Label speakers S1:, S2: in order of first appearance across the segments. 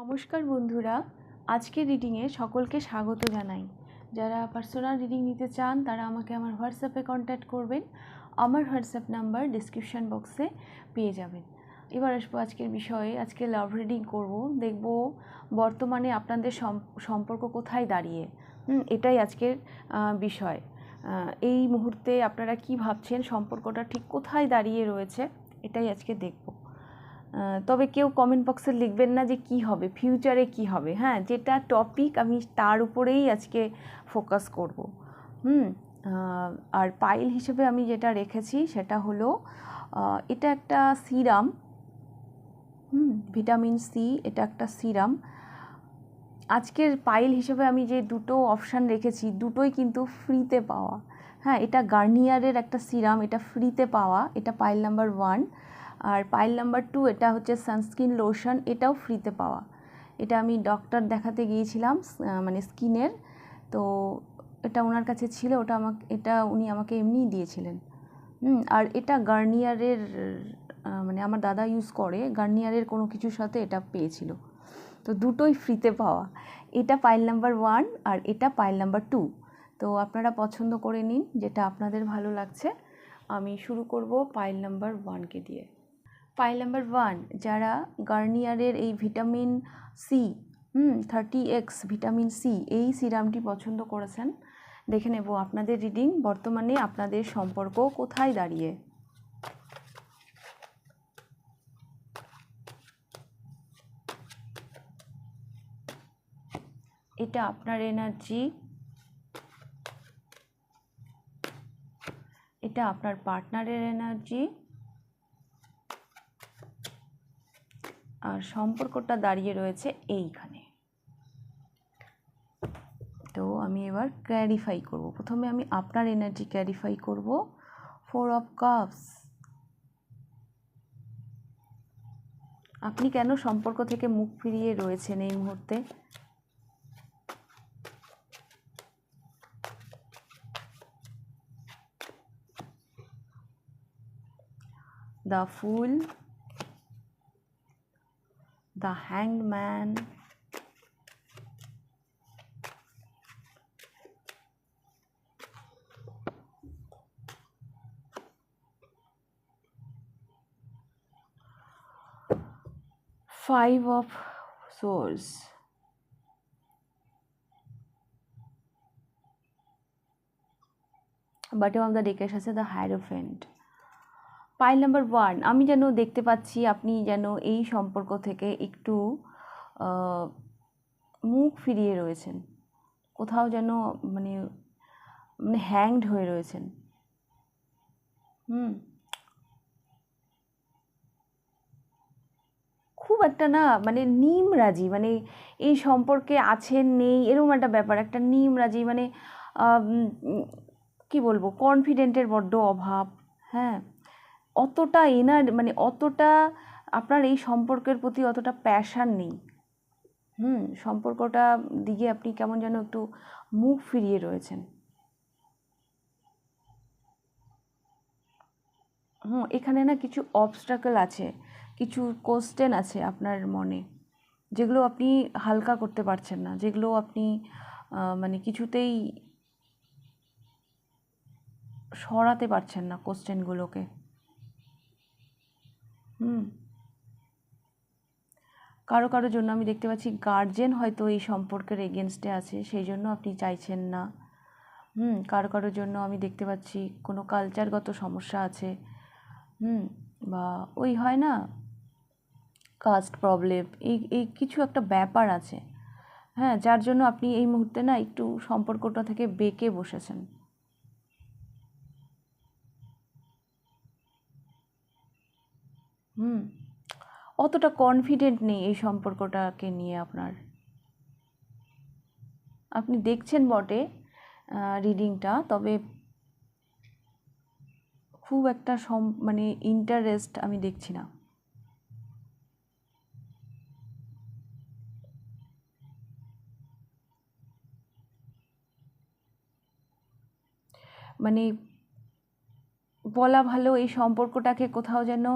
S1: নমস্কার বন্ধুরা আজকের রিডিংয়ে সকলকে স্বাগত জানাই। যারা পার্সোনাল রিডিং নিতে চান, তারা আমাকে আমার হোয়াটসঅ্যাপে কন্ট্যাক্ট করবেন। আমার হোয়াটসঅ্যাপ নাম্বার ডিসক্রিপশান বক্সে পেয়ে যাবেন। এবার আসব আজকের বিষয়ে, আজকে লাভ রিডিং করব। দেখব বর্তমানে আপনাদের সম্পর্ক কোথায় দাঁড়িয়ে। এটাই আজকের বিষয়। এই মুহূর্তে আপনারা কি ভাবছেন, সম্পর্কটা ঠিক কোথায় দাঁড়িয়ে রয়েছে, এটাই আজকে দেখব। তবে কেউ কমেন্ট বক্সে লিখবেন না যে কি হবে ফিউচারে কি হবে। হ্যাঁ যেটা টপিক আমি তার উপরেই আজকে ফোকাস করব। হুম আর পাইল হিসেবে আমি যেটা রেখেছি সেটা হলো এটা একটা সিরাম হুম ভিটামিন সি এটা একটা সিরাম আজকের পাইল হিসেবে আমি যে দুটো অপশান রেখেছি, দুটোই কিন্তু ফ্রিতে পাওয়া। হ্যাঁ এটা গার্নিয়ারের একটা সিরাম এটা ফ্রিতে পাওয়া, এটা পাইল নাম্বার ওয়ান আর পাইল নাম্বার টু এটা হচ্ছে সানস্ক্রিন লোশন এটাও ফ্রিতে পাওয়া। এটা আমি ডক্টর দেখাতে গিয়েছিলাম মানে স্কিনের তো এটা ওনার কাছে ছিল, ওটা আমাকে, এটা উনি আমাকে এমনিই দিয়েছিলেন। হুম, আর এটা গার্নিয়ারের মানে আমার দাদা ইউজ করে গার্নিয়ারের কোনো কিছুর সাথে এটা পেয়েছিল। তো দুটোই ফ্রিতে পাওয়া। এটা পাইল নাম্বার ওয়ান আর এটা পাইল নাম্বার টু তো আপনারা পছন্দ করে নিন, যেটা আপনাদের ভালো লাগছে। আমি শুরু করব পাইল নাম্বার ওয়ানকে দিয়ে। পাইল নাম্বার ওয়ান যারা গার্নিয়ারের এই vitamin C hmm thirty X vitamin C এই সিরামটি পছন্দ করেছেন, দেখে নেব আপনাদের রিডিং বর্তমানে আপনাদের সম্পর্ক কোথায় দাঁড়িয়ে? এটা আপনার এনার্জি এটা আপনার পার্টনারের এনার্জি আর সম্পর্কটা দাঁড়িয়ে রয়েছে এইখানে। তো আমি এবার ক্যারিফাই করব। প্রথমে আমি আপনার এনার্জি ক্যারিফাই করব। ফোর অফ কাপস আপনি কেন সম্পর্ক থেকে মুখ ফিরিয়ে রয়েছেন এই মুহূর্তে? The fool, the hanged man, five of swords. Bottom of the deck আছে the hierophant. Pile number one আমি যেন দেখতে পাচ্ছি আপনি যেন এই সম্পর্ক থেকে একটু মুখ ফিরিয়ে রয়েছেন। কোথাও যেন মানে মানে হ্যাংড হয়ে রয়েছেন। হুম। খুব একটা না মানে নিমরাজি মানে এই সম্পর্কে আছেন নেই এরকম একটা ব্যাপার একটা নিমরাজি মানে আহ, কি বলব কনফিডেন্টের বড্ড অভাব হ্যাঁ। অতটা এনার মানে অতটা আপনার এই সম্পর্কের প্রতি অতটা প্যাশান নেই। হুম, সম্পর্কটা দিকে আপনি কেমন যেন একটু মুখ ফিরিয়ে রয়েছেন। হুম, এখানে না কিছু অবস্টাকল আছে, কিছু কোশ্চেন আছে আপনার মনে, যেগুলো আপনি হালকা করতে পারছেন না, যেগুলো আপনি মানে কিছুতেই সরাতে পারছেন না কোশ্চেনগুলোকে হুম। কারও কারও জন্য আমি দেখতে পাচ্ছি গার্জেন হয়তো এই সম্পর্কের এগেনস্টে আছে, সেই জন্য আপনি চাইছেন না। হুম, কারও কারোর জন্য আমি দেখতে পাচ্ছি কোনো কালচারগত সমস্যা আছে। হুম, বা ওই হয় না কাস্ট প্রবলেম এই এই কিছু একটা ব্যাপার আছে। হ্যাঁ যার জন্য আপনি এই মুহূর্তে না একটু সম্পর্কটা থেকে বেঁকে বসেছেন। হুম। অতটা কনফিডেন্ট নেই এই সম্পর্কটাকে নিয়ে আপনার। আপনি দেখছেন বটে রিডিংটা তবে খুব একটা সম মানে ইন্টারেস্ট আমি দেখছি না। মানে বলা ভালো এই সম্পর্কটাকে কোথাও যেন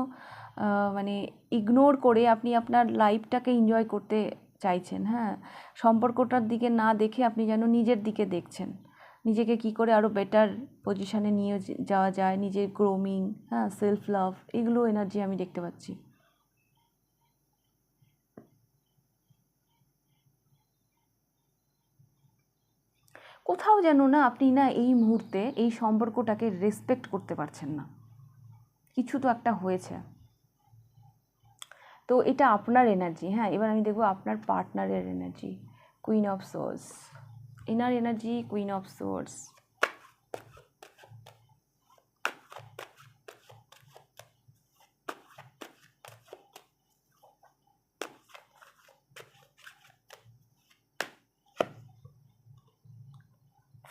S1: মানে ইগনোর করে আপনি আপনার লাইফটাকে এনজয় করতে চাইছেন হ্যাঁ? সম্পর্কটার দিকে না দেখে আপনি যেন নিজের দিকে দেখছেন। নিজেকে কি করে আরও বেটার পজিশানে নিয়ে যাওয়া যায়? নিজের গ্রোমিং হ্যাঁ? সেলফ লাভ এগুলো এনার্জি আমি দেখতে পাচ্ছি। কোথাও যেন না আপনি না এই মুহূর্তে এই সম্পর্কটাকে রেসপেক্ট করতে পারছেন না। কিছু তো একটা হয়েছে। তো এটা আপনার এনার্জি হ্যাঁ এবার আমি দেখব আপনার পার্টনারের energy queen of swords inner energy queen of swords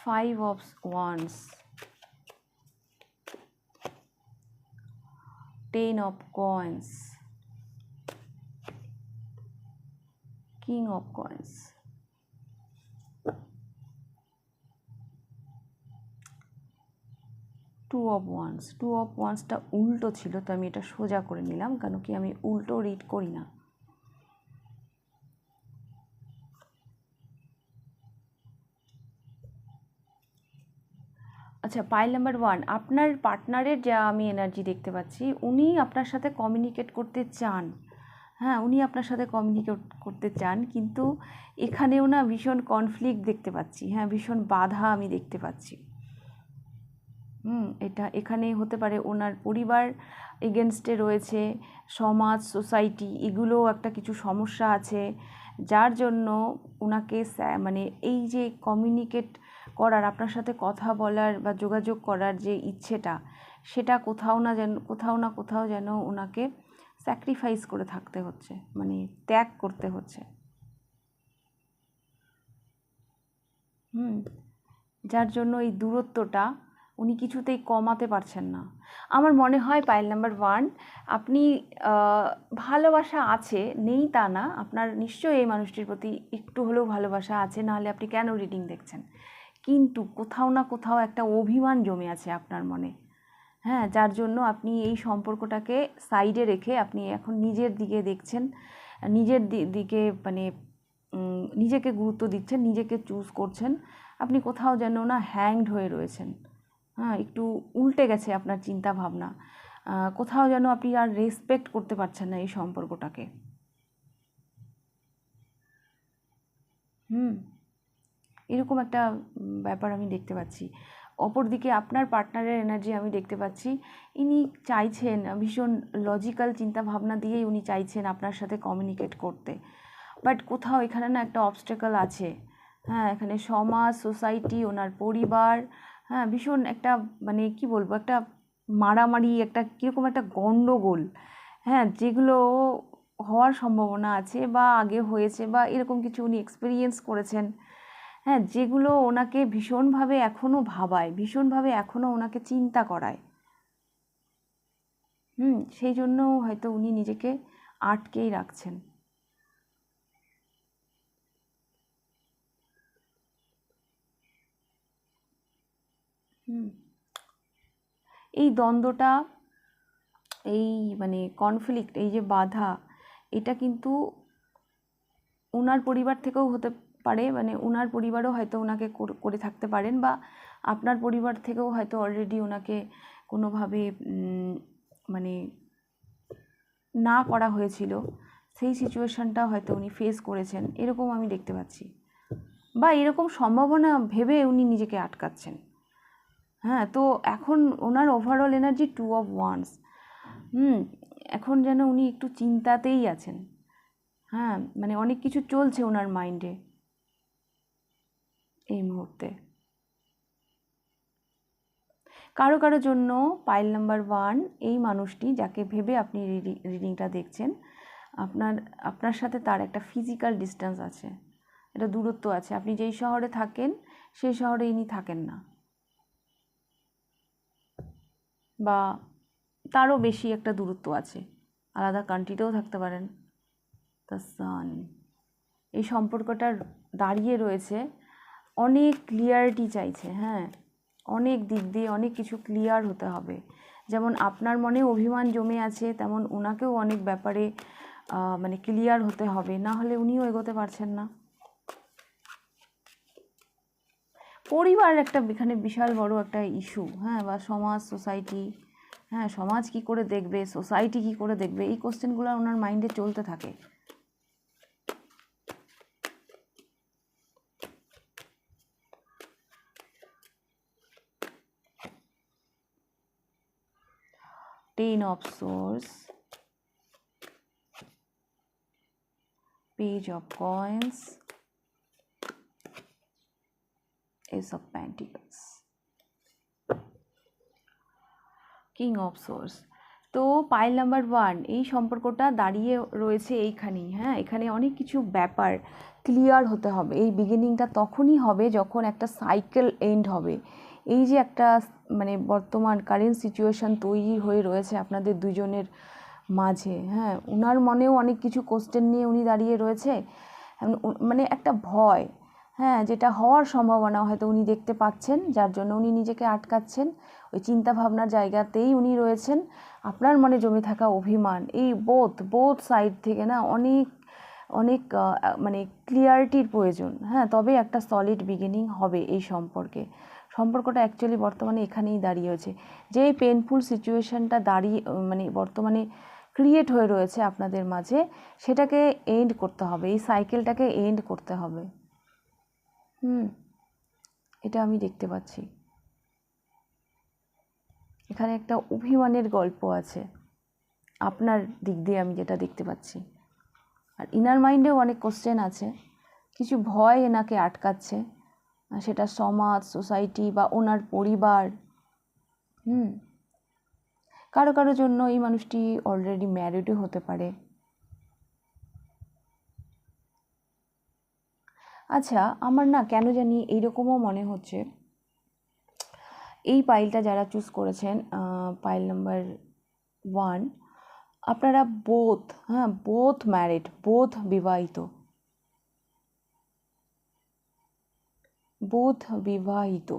S1: five of wands ten of coins king of coins. Two of wands two of ওয়ান্সটা উল্টো ছিল, তো আমি এটা সোজা করে নিলাম কেন কি আমি উল্টো রিড করি না। আচ্ছা পাইল নাম্বার ওয়ান আপনার পার্টনারের যা আমি এনার্জি দেখতে পাচ্ছি, উনি আপনার সাথে কমিউনিকেট করতে চান। হ্যাঁ উনি আপনার সাথে কমিউনিকেট করতে চান, কিন্তু এখানেও না ভীষণ কনফ্লিক্ট দেখতে পাচ্ছি। হ্যাঁ ভীষণ বাধা আমি দেখতে পাচ্ছি। হুম, এটা এখানে হতে পারে ওনার পরিবার এগেনস্টে রয়েছে, সমাজ সোসাইটি এগুলোও একটা কিছু সমস্যা আছে, যার জন্য ওনাকে মানে এই যে কমিউনিকেট করার, আপনার সাথে কথা বলার বা যোগাযোগ করার যে ইচ্ছেটা, সেটা কোথাও না যেন, কোথাও না কোথাও যেন ওনাকে স্যাক্রিফাইস করে থাকতে হচ্ছে মানে ত্যাগ করতে হচ্ছে। হুম, যার জন্য এই দূরত্বটা উনি কিছুতেই কমাতে পারছেন না। আমার মনে হয় পাইল নাম্বার ওয়ান আপনি ভালোবাসা আছে, নেই তা না, আপনার নিশ্চয়ই এই মানুষটির প্রতি একটু হলেও ভালোবাসা আছে নাহলে আপনি কেন রিডিং দেখছেন? কিন্তু কোথাও না কোথাও একটা অভিমান জমে আছে আপনার মনে। হ্যাঁ যার জন্য আপনি এই সম্পর্কটাকে সাইডে রেখে আপনি এখন নিজের দিকে দেখছেন, নিজের দিকে মানে নিজেকে গুরুত্ব দিচ্ছেন, নিজেকে চুজ করছেন, আপনি কোথাও যেন না হ্যাংড হয়ে রয়েছেন। হ্যাঁ একটু উল্টে গেছে আপনার চিন্তা ভাবনা কোথাও যেন আপনি আর রেসপেক্ট করতে পারছেন না এই সম্পর্কটাকে। হুম, এরকম একটা ব্যাপার আমি দেখতে পাচ্ছি। অপরদিকে আপনার পার্টনারের এনার্জি আমি দেখতে পাচ্ছি। ইনি চাইছেন ভীষণ লজিক্যাল চিন্তা ভাবনা দিয়েই উনি চাইছেন আপনার সাথে কমিউনিকেট করতে। বাট কোথাও এখানে না একটা অবস্টেকল আছে। হ্যাঁ এখানে সমাজ সোসাইটি ওনার পরিবার হ্যাঁ ভীষণ একটা মানে কি বলব, একটা মারামারি, একটা কীরকম একটা গণ্ডগোল হ্যাঁ যেগুলো হওয়ার সম্ভাবনা আছে বা আগে হয়েছে বা এরকম কিছু উনি এক্সপিরিয়েন্স করেছেন। হ্যাঁ যেগুলো ওনাকে ভীষণভাবে এখনও ভাবায়, ভীষণভাবে এখনও ওনাকে চিন্তা করায়। হুম, সেই জন্য হয়তো উনি নিজেকে আটকেই রাখছেন। হুম। এই দ্বন্দ্বটা, এই মানে কনফ্লিক্ট এই যে বাধা, এটা কিন্তু ওনার পরিবার থেকেও হতে পারে মানে ওনার পরিবারও হয়তো ওনাকে কর- থাকতে পারেন বা আপনার পরিবার থেকেও হয়তো অলরেডি ওনাকে কোনোভাবে মানে না করা হয়েছিল। সেই সিচুয়েশনটা হয়তো উনি ফেস করেছেন। এরকম আমি দেখতে পাচ্ছি। বা এরকম সম্ভাবনা ভেবে উনি নিজেকে আটকাচ্ছেন। হ্যাঁ তো এখন ওনার overall energy two of wands hmm, এখন যেন উনি একটু চিন্তাতেই আছেন। হ্যাঁ মানে অনেক কিছু চলছে ওনার মাইন্ডে এই মুহূর্তে। কারও কারও জন্য পাইল নাম্বার ওয়ান এই মানুষটি যাকে ভেবে আপনি রিডিংটা দেখছেন, আপনার আপনার সাথে তার একটা ফিজিক্যাল ডিস্টেন্স আছে। এটা দূরত্ব আছে। আপনি যেই শহরে থাকেন, সেই শহরে ইনি থাকেন না। বা তারও বেশি একটা দূরত্ব আছে। আলাদা কান্ট্রিতেও থাকতে পারেন। দ্য সান এই সম্পর্কটা দাঁড়িয়ে রয়েছে অনেক ক্লিয়ারিটি চাইছে হ্যাঁ? অনেক দিক দিয়ে অনেক কিছু ক্লিয়ার হতে হবে। যেমন আপনার মনে অভিমান জমে আছে, তেমন ওনাকেও অনেক ব্যাপারে মানে ক্লিয়ার হতে হবে। না হলে উনিও এগোতে পারছেন না। পরিবার একটা এখানে বিশাল বড় একটা ইস্যু হ্যাঁ? বা সমাজ সোসাইটি হ্যাঁ? সমাজ কি করে দেখবে? সোসাইটি কি করে দেখবে? এই কোশ্চেনগুলো ওনার মাইন্ডে চলতে থাকে। Ten of swords. Page of coins. Ace of pentacles. King of swords তো পাইল নাম্বার ওয়ান এই সম্পর্কটা দাঁড়িয়ে রয়েছে এইখানেই হ্যাঁ? এখানে অনেক কিছু ব্যাপার ক্লিয়ার হতে হবে। এই বিগিনিংটা তখনই হবে যখন একটা সাইকেল এন্ড হবে। এই যে একটা মানে বর্তমান কারেন্ট সিচুয়েশান তৈরি হয়ে রয়েছে আপনাদের দুজনের মাঝে। হ্যাঁ ওনার মনেও অনেক কিছু কোশ্চেন নিয়ে উনি দাঁড়িয়ে রয়েছে। মানে একটা ভয়। হ্যাঁ যেটা হওয়ার সম্ভাবনা হয়তো উনি দেখতে পাচ্ছেন, যার জন্য উনি নিজেকে আটকাচ্ছেন। ওই চিন্তা ভাবনার জায়গাতেই উনি রয়েছেন। আপনার মনে জমে থাকা অভিমান, এই বোথ বোথ সাইড থেকে না অনেক অনেক মানে ক্লিয়ারিটির প্রয়োজন। হ্যাঁ তবে একটা সলিড বিগিনিং হবে এই সম্পর্কে। সম্পর্কটা অ্যাকচুয়ালি বর্তমানে এখানেই দাঁড়িয়েছে যে পেনফুল সিচুয়েশনটা দাঁড়িয়ে মানে বর্তমানে ক্রিয়েট হয়ে রয়েছে আপনাদের মাঝে, সেটাকে এন্ড করতে হবে, এই সাইকেলটাকে এন্ড করতে হবে। হুম, এটা আমি দেখতে পাচ্ছি। এখানে একটা অভিমানের গল্প আছে, আপনার দিক দিয়ে আমি যেটা দেখতে পাচ্ছি। আর ইনার মাইন্ডেও অনেক কোশ্চেন আছে, কিছু ভয় এনাকে আটকাচ্ছে সেটা সমাজ সোসাইটি বা ওনার পরিবার। হুম। কারও কারও জন্য এই মানুষটি অলরেডি ম্যারিডও হতে পারে। আচ্ছা আমার না কেন জানি এইরকমও মনে হচ্ছে। এই পাইলটা যারা চুজ করেছেন পাইল নাম্বার ওয়ান আপনারা বোথ হ্যাঁ বোথ ম্যারিড বোথ বিবাহিত। বোথ বিবাহিত।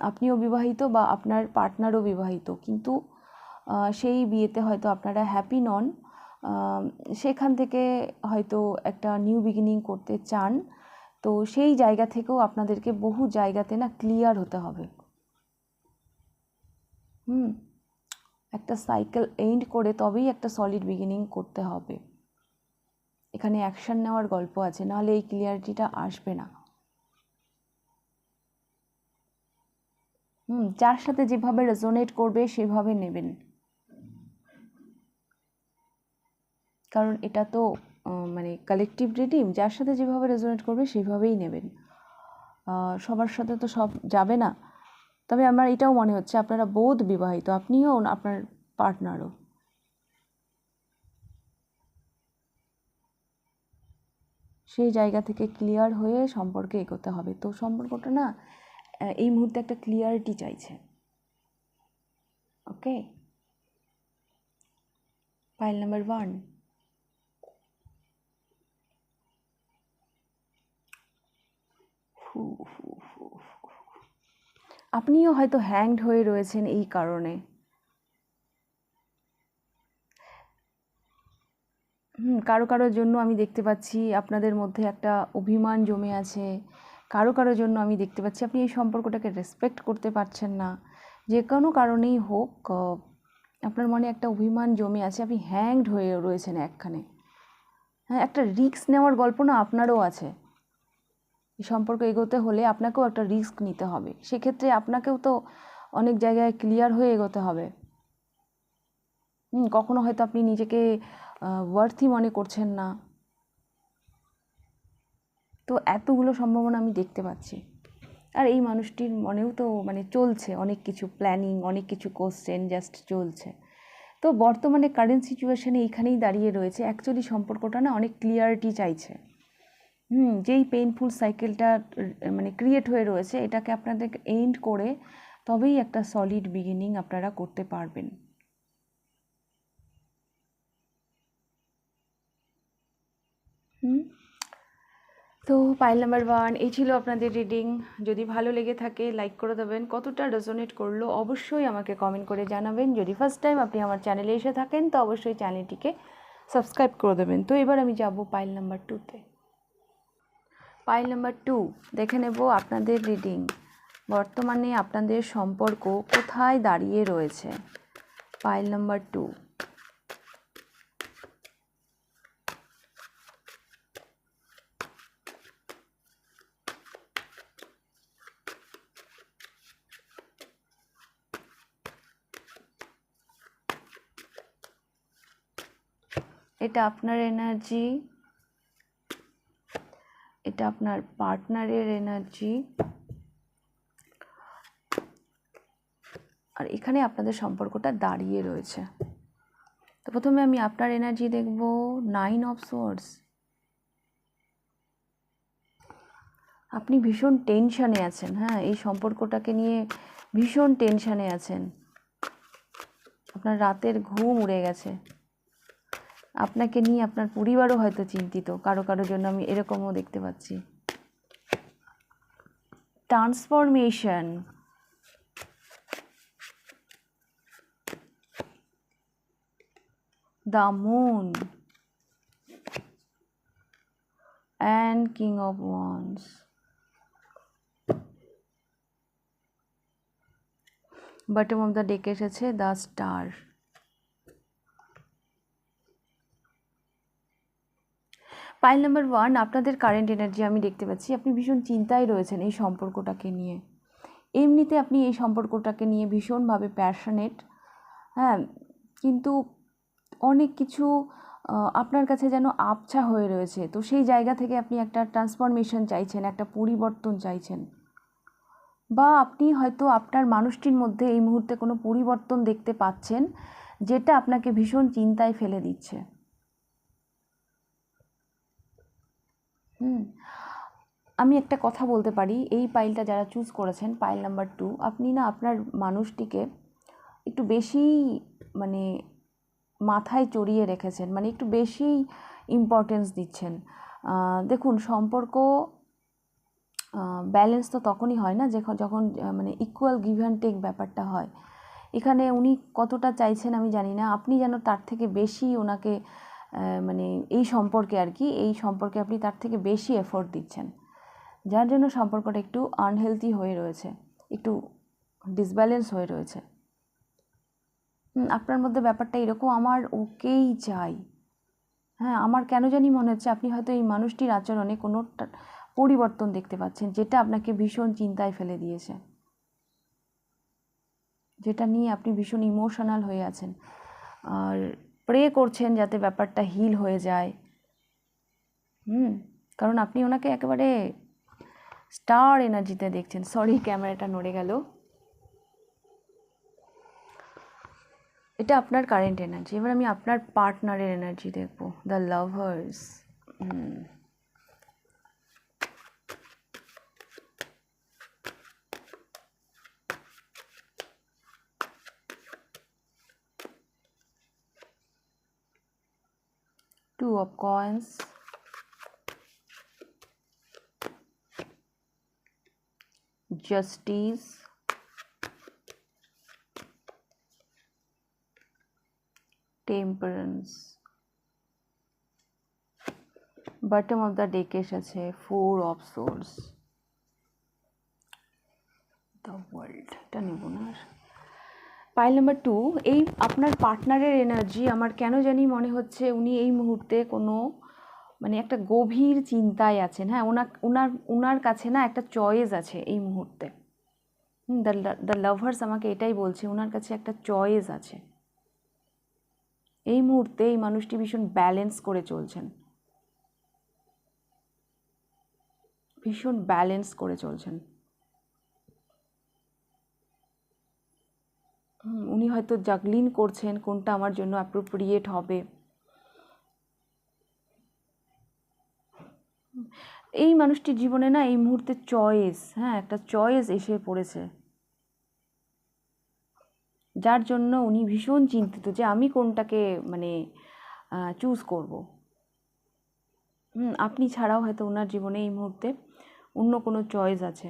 S1: আপনিও বিবাহিত বা আপনার পার্টনারও বিবাহিত। কিন্তু সেই বিয়েতে হয়তো আপনারা হ্যাপি নন। সেখান থেকে হয়তো একটা নিউ বিগিনিং করতে চান। তো সেই জায়গা থেকেও আপনাদেরকে বহু জায়গাতে না ক্লিয়ার হতে হবে। হুম, একটা সাইকেল এন্ড করে তবেই একটা সলিড বিগিনিং করতে হবে। এখানে অ্যাকশন নেওয়ার গল্প আছে, নাহলে এই ক্লিয়ারিটিটা আসবে না। হুম, যার সাথে যেভাবে রেজোনেট করবে, সেভাবে নেবেন। কারণ এটা তো মানে কালেকটিভ রিডিং যার সাথে যেভাবে রেজোনেট করবে, সেভাবেই নেবেন। সবার সাথে তো সব যাবে না। তবে আমার এটাও মনে হচ্ছে, আপনারা বোধ বিবাহিত, আপনিও আপনার পার্টনারও সেই জায়গা থেকে ক্লিয়ার হয়ে সম্পর্কে এগোতে হবে। তো সম্পর্কটা না এই মুহূর্তে একটা ক্লিয়ারিটি চাইছে। ওকে ফাইল নাম্বার ওয়ান আপনিও হয়তো হ্যাংড হয়ে রয়েছেন এই কারণে। হুম, কারও কারোর জন্য আমি দেখতে পাচ্ছি, আপনাদের মধ্যে একটা অভিমান জমে আছে। কারও কারোর জন্য আমি দেখতে পাচ্ছি আপনি এই সম্পর্কটাকে রেসপেক্ট করতে পারছেন না। যে কোনো কারণেই হোক আপনার মনে একটা অভিমান জমে আছে, আপনি হ্যাংড হয়ে রয়েছেন একখানে। হ্যাঁ একটা রিস্ক নেওয়ার গল্প না আপনারও আছে। এই সম্পর্ক এগোতে হলে আপনাকেও একটা রিস্ক নিতে হবে। সেক্ষেত্রে আপনাকেও তো অনেক জায়গায় ক্লিয়ার হয়ে এগোতে হবে। কখনো হয়তো আপনি নিজেকে ওয়ার্থি মনে করছেন না। তো এতগুলো সম্ভাবনা আমি দেখতে পাচ্ছি। আর এই মানুষটির মনেও তো মানে চলছে অনেক কিছু প্ল্যানিং অনেক কিছু কোশ্চেন জাস্ট চলছে। তো বর্তমানে কারেন্ট সিচুয়েশানে এইখানেই দাঁড়িয়ে রয়েছে। অ্যাকচুয়ালি সম্পর্কটা না অনেক ক্লিয়ারিটি চাইছে। হুম, যেই পেইনফুল সাইকেলটা মানে ক্রিয়েট হয়ে রয়েছে, এটাকে আপনাদের এন্ড করে তবেই একটা সলিড বিগিনিং আপনারা করতে পারবেন। হুম? তো পাইল নাম্বার ওয়ান এই ছিল আপনাদের রিডিং যদি ভালো লেগে থাকে লাইক করে দেবেন। কতটা রেজোনেট করল, অবশ্যই আমাকে কমেন্ট করে জানাবেন। যদি ফার্স্ট টাইম আপনি আমার চ্যানেলে এসে থাকেন, তো অবশ্যই চ্যানেলটিকে সাবস্ক্রাইব করে দেবেন। তো এবার আমি যাব পাইল নাম্বার টুতে পাইল নাম্বার টু দেখে নেব আপনাদের রিডিং বর্তমানে আপনাদের সম্পর্ক কোথায় দাঁড়িয়ে রয়েছে? পাইল নাম্বার টু এটা আপনার এনার্জি এটা আপনার পার্টনারের এনার্জি আর এখানে আপনাদের সম্পর্কটা দাঁড়িয়ে রয়েছে। তো প্রথমে আমি আপনার এনার্জি দেখব নাইন অফ সোর্স আপনি ভীষণ টেনশানে আছেন হ্যাঁ? এই সম্পর্কটাকে নিয়ে ভীষণ টেনশানে আছেন। আপনার রাতের ঘুম উড়ে গেছে। আপনাকে নিয়ে আপনার পরিবারও হয়তো চিন্তিত। কারও কারোর জন্য আমি এরকমও দেখতে পাচ্ছি। Transformation the moon. And king of wands. Bottom of the deck এসেছে দ্য star. পাইল নাম্বার ওয়ান আপনাদের কারেন্ট এনার্জি আমি দেখতে পাচ্ছি। আপনি ভীষণ চিন্তায় রয়েছেন এই সম্পর্কটাকে নিয়ে। এমনিতে আপনি এই সম্পর্কটাকে নিয়ে ভীষণভাবে প্যাশনেট হ্যাঁ? কিন্তু অনেক কিছু আপনার কাছে যেন আবছা হয়ে রয়েছে। তো সেই জায়গা থেকে আপনি একটা ট্রান্সফরমেশন চাইছেন, একটা পরিবর্তন চাইছেন। বা আপনি হয়তো আপনার মানুষটির মধ্যে এই মুহূর্তে কোনো পরিবর্তন দেখতে পাচ্ছেন, যেটা আপনাকে ভীষণ চিন্তায় ফেলে দিচ্ছে। হুম। আমি একটা কথা বলতে পারি, এই পাইলটা যারা চুজ করেছেন, পাইল নাম্বার টু আপনি না আপনার মানুষটিকে একটু বেশি মানে মাথায় চড়িয়ে রেখেছেন মানে একটু বেশি ইম্পর্টেন্স দিচ্ছেন। দেখুন, সম্পর্ক ব্যালেন্স তো তখনই হয় না যখন যখন মানে ইকুয়াল গিভ অ্যান্ড টেক ব্যাপারটা হয়। এখানে উনি কতটা চাইছেন আমি জানি না, আপনি যেন তার থেকে বেশি ওনাকে মানে এই সম্পর্কে আর কি, এই সম্পর্কে আপনি তার থেকে বেশি এফোর্ট দিচ্ছেন। যার জন্য সম্পর্কটা একটু আনহেলদি হয়ে রয়েছে, একটু ডিসব্যালেন্স হয়ে রয়েছে। আপনার মধ্যে ব্যাপারটা এরকম, আমার ওকেই চাই। হ্যাঁ আমার কেন জানি মনে হচ্ছে আপনি হয়তো এই মানুষটির আচরণে কোনো পরিবর্তন দেখতে পাচ্ছেন, যেটা আপনাকে ভীষণ চিন্তায় ফেলে দিয়েছে। যেটা নিয়ে আপনি ভীষণ ইমোশনাল হয়ে আছেন। আর প্রে করছেন যাতে ব্যাপারটা হিল হয়ে যায়। হুম, কারণ আপনি ওনাকে একেবারে স্টার এনার্জিতে দেখছেন। সরি ক্যামেরাটা নড়ে গেল। এটা আপনার কারেন্ট এনার্জি এবার আমি আপনার পার্টনারের এনার্জি দেখব। The lovers two of coins. Justice. Temperance bottom of the deck এসেছে four of swords the world এটা নেব না আর পাইল নাম্বার টু এই আপনার পার্টনারের এনার্জি আমার কেন জানি মনে হচ্ছে উনি এই মুহূর্তে কোনো মানে একটা গভীর চিন্তায় আছেন। হ্যাঁ ওনার ওনার ওনার কাছে না একটা চয়েস আছে এই মুহূর্তে। দ্য দ্য লাভার্স আমাকে এটাই বলছে, ওনার কাছে একটা চয়েস আছে। এই মুহূর্তে এই মানুষটি ভীষণ ব্যালেন্স করে চলছেন। ভীষণ ব্যালেন্স করে চলছেন। উনি হয়তো জাগলিন করছেন কোনটা আমার জন্য অ্যাপ্রোপ্রিয়েট হবে। এই মানুষটির জীবনে না এই মুহূর্তে চয়েস হ্যাঁ একটা চয়েস এসে পড়েছে। যার জন্য উনি ভীষণ চিন্তিত যে আমি কোনটাকে মানে চুজ করব। আপনি ছাড়াও হয়তো ওনার জীবনে এই মুহূর্তে অন্য কোনো চয়েস আছে।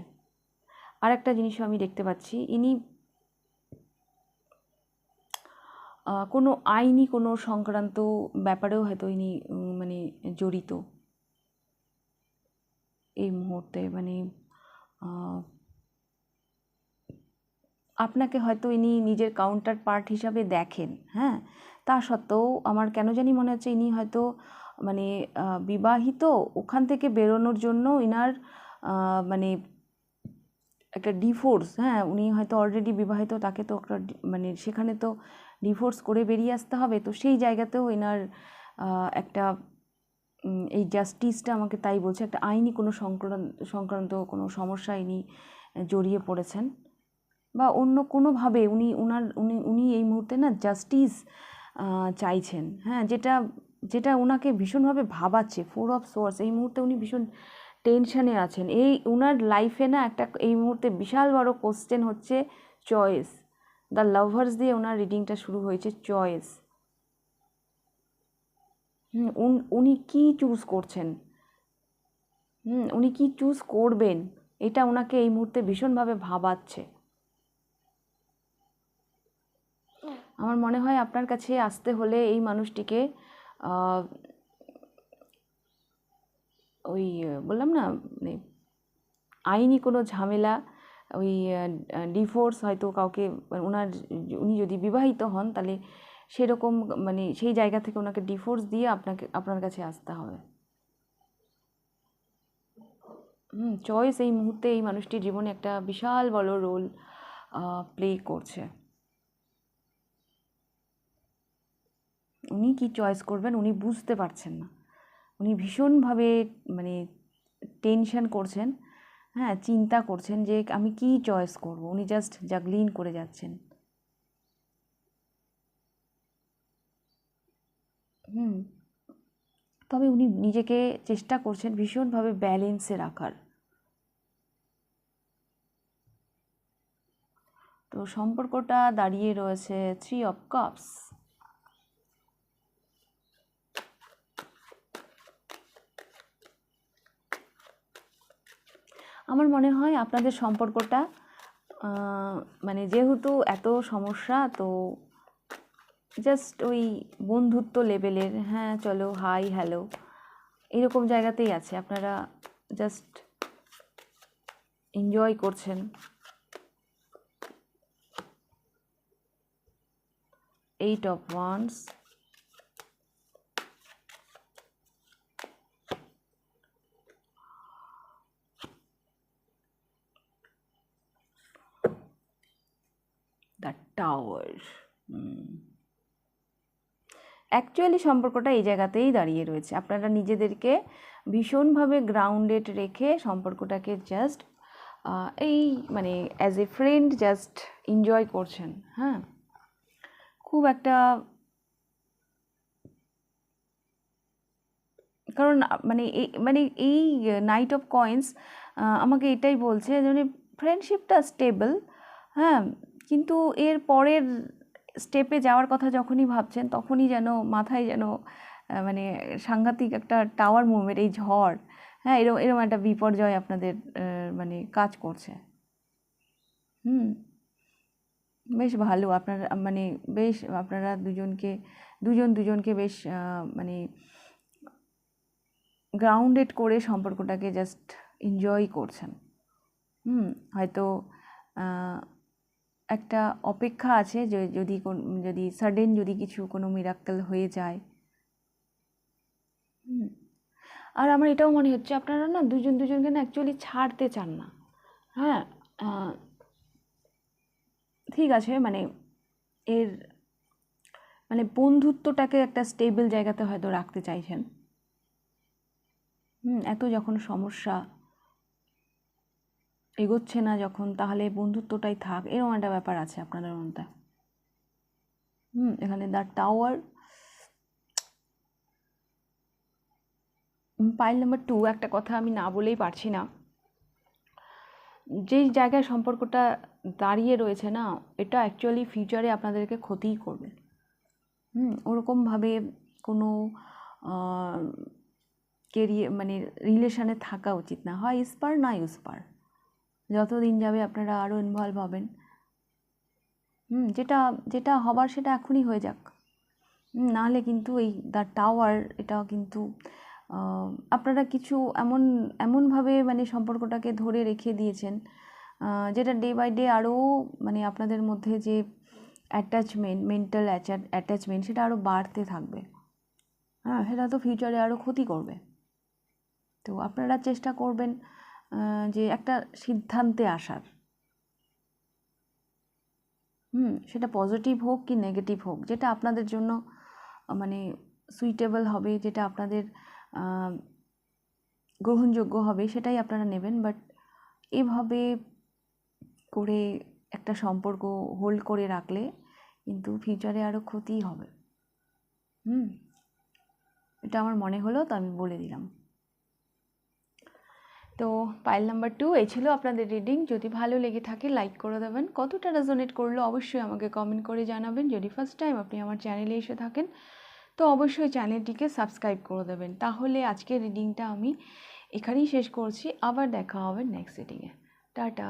S1: আর একটা জিনিসও আমি দেখতে পাচ্ছি, ইনি কোনো আইনি কোনো সংক্রান্ত ব্যাপারেও হয়তো ইনি মানে জড়িত। এই মুহূর্তে মানে আপনাকে হয়তো ইনি নিজের কাউন্টার পার্ট হিসাবে দেখেন হ্যাঁ? তা সত্ত্বেও আমার কেন জানি মনে হচ্ছে ইনি হয়তো মানে বিবাহিত, ওখান থেকে বেরোনোর জন্য ইনার মানে একটা ডিভোর্স হ্যাঁ? উনি হয়তো অলরেডি বিবাহিত, তাকে তো একটা মানে সেখানে তো ডিভোর্স করে বেরিয়ে আসতে হবে। তো সেই জায়গাতেও এনার একটা এই জাস্টিসটা আমাকে তাই বলছে, একটা আইনি কোনো সংক্রান্ত সংক্রান্ত কোনো সমস্যা ইনি জড়িয়ে পড়েছেন। বা অন্য কোনোভাবে উনি, উনার, উনি উনি এই মুহূর্তে না জাস্টিস চাইছেন হ্যাঁ? যেটা যেটা ওনাকে ভীষণভাবে ভাবাচ্ছে ফোর অফ সোর্স এই মুহূর্তে উনি ভীষণ টেনশনে আছেন। এই ওনার লাইফে না একটা এই মুহূর্তে বিশাল বড় কোশ্চেন হচ্ছে চয়েস দ্য লাভার্স দিয়ে ওনার রিডিংটা শুরু হয়েছে চয়েস হুম, উন- কি চুজ করছেন? হুম, উনি কি চুজ করবেন? এটা ওনাকে এই মুহূর্তে ভীষণভাবে ভাবাচ্ছে। আমার মনে হয় আপনার কাছে আসতে হলে এই মানুষটিকে ওই, বললাম না মানে আইনি কোনো ঝামেলা, ওই ডিভোর্স হয়তো কাউকে মানে ওনার উনি যদি বিবাহিত হন, তাহলে সেরকম মানে সেই জায়গা থেকে ওনাকে ডিভোর্স দিয়ে আপনাকে, আপনার কাছে আসতে হবে। হুম চয়েস এই মুহূর্তে এই মানুষটির জীবনে একটা বিশাল বড় রোল প্লে করছে। উনি কি চয়েস করবেন, উনি বুঝতে পারছেন না। উনি ভীষণভাবে মানে টেনশন করছেন হ্যাঁ চিন্তা করছেন যে আমি কি চয়েস করব? উনি জাস্ট জাগলিন করে যাচ্ছেন। হুম, তবে উনি নিজেকে চেষ্টা করছেন ভীষণভাবে ব্যালেন্সে রাখার। তো সম্পর্কটা দাঁড়িয়ে রয়েছে থ্রি অফ কাপস আমার মনে হয় আপনাদের সম্পর্কটা মানে যেহেতু এত সমস্যা, তো জাস্ট ওই বন্ধুত্ব লেভেলের হ্যাঁ চলো হাই হ্যালো এরকম জায়গাতেই আছে। আপনারা জাস্ট এনজয় করছেন। Eight of wands the tower actually সম্পর্কটা এই জায়গাতেই দাঁড়িয়ে রয়েছে। আপনারা নিজেদেরকে ভীষণভাবে গ্রাউন্ডেড রেখে সম্পর্কটাকে জাস্ট এই মানে as a friend just enjoy করছেন হ্যাঁ। খুব একটা কারণ মানে এই মানে এই নাইট অফ কয়েন্স আমাকে এটাই বলছে মানে ফ্রেন্ডশিপটা স্টেবল হ্যাঁ। কিন্তু এর পরের স্টেপে যাওয়ার কথা যখনই ভাবছেন, তখনই যেন মাথায় যেন মানে সাংঘাতিক একটা টাওয়ার মুভমেন্ট এই ঝড় হ্যাঁ এরকম এরকম একটা বিপর্যয় আপনাদের মানে কাজ করছে। হুম। বেশ ভালো, আপনারা মানে বেশ আপনারা দুজনকে, দুজন দুজনকে বেশ মানে গ্রাউন্ডেড করে সম্পর্কটাকে জাস্ট এনজয় করছেন। হুম, হয়তো একটা অপেক্ষা আছে যে যদি যদি সাডেন যদি কিছু কোনো মিরাক্কেল হয়ে যায়। আর আমার এটাও মনে হচ্ছে আপনারা না দুজন দুজনকে না অ্যাকচুয়ালি ছাড়তে চান না। হ্যাঁ ঠিক আছে মানে এর মানে বন্ধুত্বটাকে একটা স্টেবল জায়গাতে হয়তো রাখতে চাইছেন। হুম, এত যখন সমস্যা এগোচ্ছে না যখন, তাহলে বন্ধুত্বটাই থাক। এরকম একটা ব্যাপার আছে আপনাদের মধ্যে। হুম, এখানে the tower pile number two একটা কথা আমি না বলেই পারছি না। যেই জায়গায় সম্পর্কটা দাঁড়িয়ে রয়েছে না, এটা অ্যাকচুয়ালি ফিউচারে আপনাদেরকে ক্ষতিই করবে। হুম, ওরকমভাবে কোনো কেরিয়ার মানে রিলেশানে থাকা উচিত না। হয় ইস্পার না ইউস্পার যত দিন যাবে আপনারা আরও ইনভলভ হবেন। হুম, যেটা যেটা হবার সেটা এখনই হয়ে যাক। নাহলে কিন্তু এই দ্য টাওয়ার এটা কিন্তু আপনারা কিছু এমন, এমনভাবে মানে সম্পর্কটাকে ধরে রেখে দিয়েছেন যেটা ডে বাই ডে আরও মানে আপনাদের মধ্যে যে অ্যাটাচমেন্ট মেন্টাল অ্যাটাচমেন্ট সেটা আরও বাড়তে থাকবে। হ্যাঁ সেটা তো ফিউচারে আরও ক্ষতি করবে। তো আপনারা চেষ্টা করবেন যে একটা সিদ্ধান্তে আসার। হুম, সেটা পজিটিভ হোক কি নেগেটিভ হোক, যেটা আপনাদের জন্য মানে সুইটেবল হবে, যেটা আপনাদের গ্রহণযোগ্য হবে, সেটাই আপনারা নেবেন। বাট এভাবে করে একটা সম্পর্ক হোল্ড করে রাখলে কিন্তু ফিউচারে আরও ক্ষতিই হবে। হুম, এটা আমার মনে হলো, তো আমি বলে দিলাম। তো পাইল নাম্বার টু এই ছিল আপনাদের রিডিং যদি ভালো লেগে থাকে লাইক করে দেবেন। কতটা রেজোনেট করল অবশ্যই আমাকে কমেন্ট করে জানাবেন। যদি ফার্স্ট টাইম আপনি আমার চ্যানেলে এসে থাকেন, তো অবশ্যই চ্যানেলটিকে সাবস্ক্রাইব করে দেবেন। তাহলে আজকের রিডিংটা আমি এখানেই শেষ করছি। আবার দেখা হবে নেক্সট রিডিংয়ে টাটা।